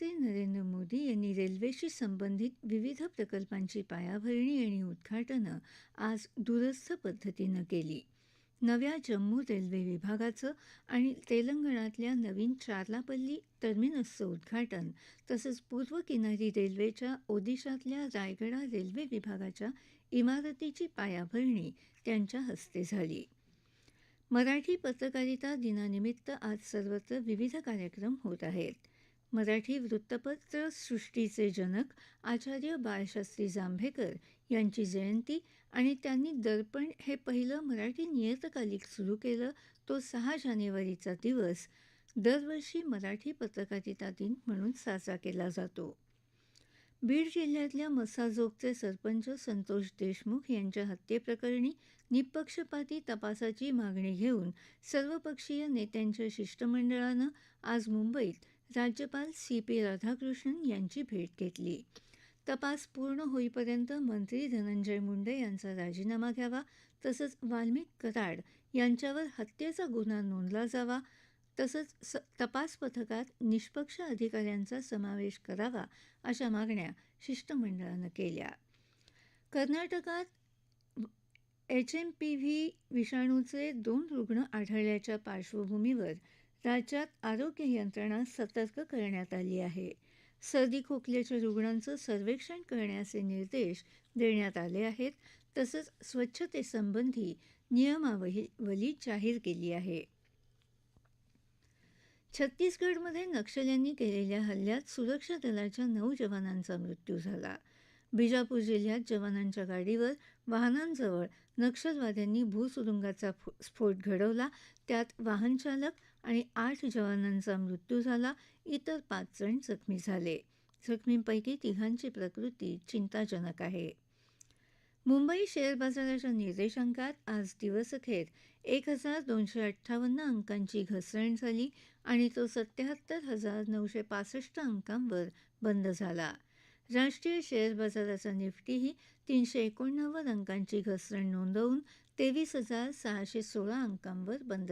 प्रधानमंत्री नरेंद्र मोदी यांनी रेल्वेशी संबंधित विविध प्रकल्पांची पायाभरणी आणि उद्घाटनं आज दूरस्थ पद्धतीनं केली. नव्या जम्मू रेल्वे विभागाचं आणि तेलंगणातल्या नवीन चारलापल्ली टर्मिनसचं उद्घाटन तसंच पूर्व किनारी रेल्वेच्या ओदिशातल्या रायगडा रेल्वे विभागाच्या इमारतीची पायाभरणी त्यांच्या हस्ते झाली. मराठी पत्रकारिता दिनानिमित्त आज सर्वत्र विविध कार्यक्रम होत आहेत. मराठी वृत्तपत्र सृष्टीचे जनक आचार्य बाळशास्त्री जांभेकर यांची जयंती आणि त्यांनी दर्पण हे पहिलं मराठी नियतकालिक सुरू केलं तो सहा जानेवारीचा दिवस. दरवर्षी मराठी पत्रकारिता दिन म्हणून साजरा केला जातो. बीड जिल्ह्यातल्या मसाजोगचे सरपंच संतोष देशमुख यांच्या हत्येप्रकरणी निपक्षपाती तपासाची मागणी घेऊन सर्वपक्षीय नेत्यांच्या शिष्टमंडळानं आज मुंबईत राज्यपाल सी पी राधाकृष्णन यांची भेट घेतली. तपास पूर्ण होईपर्यंत मंत्री धनंजय मुंडे यांचा राजीनामा घ्यावा तसंच वाल्मिक कराड यांच्यावर हत्येचा गुन्हा नोंदला जावा तसंच स तपास पथकात निष्पक्ष अधिकाऱ्यांचा समावेश करावा अशा मागण्या शिष्टमंडळानं केल्या. कर्नाटकात एच एम पी व्ही विषाणूचे दोन रुग्ण आढळल्याच्या पार्श्वभूमीवर राज्यात आरोग्य यंत्रणा सतर्क करण्यात आली आहे. सर्दी खोकल्याच्या रुग्णांचं सर्वेक्षण करण्याचे निर्देश देण्यात आले आहेत. तसंच स्वच्छतेसंबंधी नियमावली जाहीर केली आहे. छत्तीसगडमध्ये नक्षल्यांनी केलेल्या हल्ल्यात सुरक्षा दलाच्या नऊ जवानांचा मृत्यू झाला. बिजापूर जिल्ह्यात जवानांच्या गाडीवर वाहनांजवळ नक्षलवाद्यांनी भूसुरुंगाचा स्फोट घडवला. त्यात वाहनचालक आणि आठ जवानांचा मृत्यू झाला. इतर पाच जण जखमी झाले. जखमींपैकी तिघांची प्रकृती चिंताजनक आहे. मुंबई शेअर बाजाराच्या निर्देशांकात आज दिवसअखेर एक हजार दोनशे अठ्ठावन्न अंकांची घसरण झाली आणि तो सत्याहत्तर हजार नऊशे पासष्ट अंकांवर बंद झाला. राष्ट्रीय शेअर बाजाराचा निफ्टीही तीनशे एकोणनव्वद अंकांची घसरण नोंदवून तेवीस हजार सहाशे सोळा अंकांवर बंद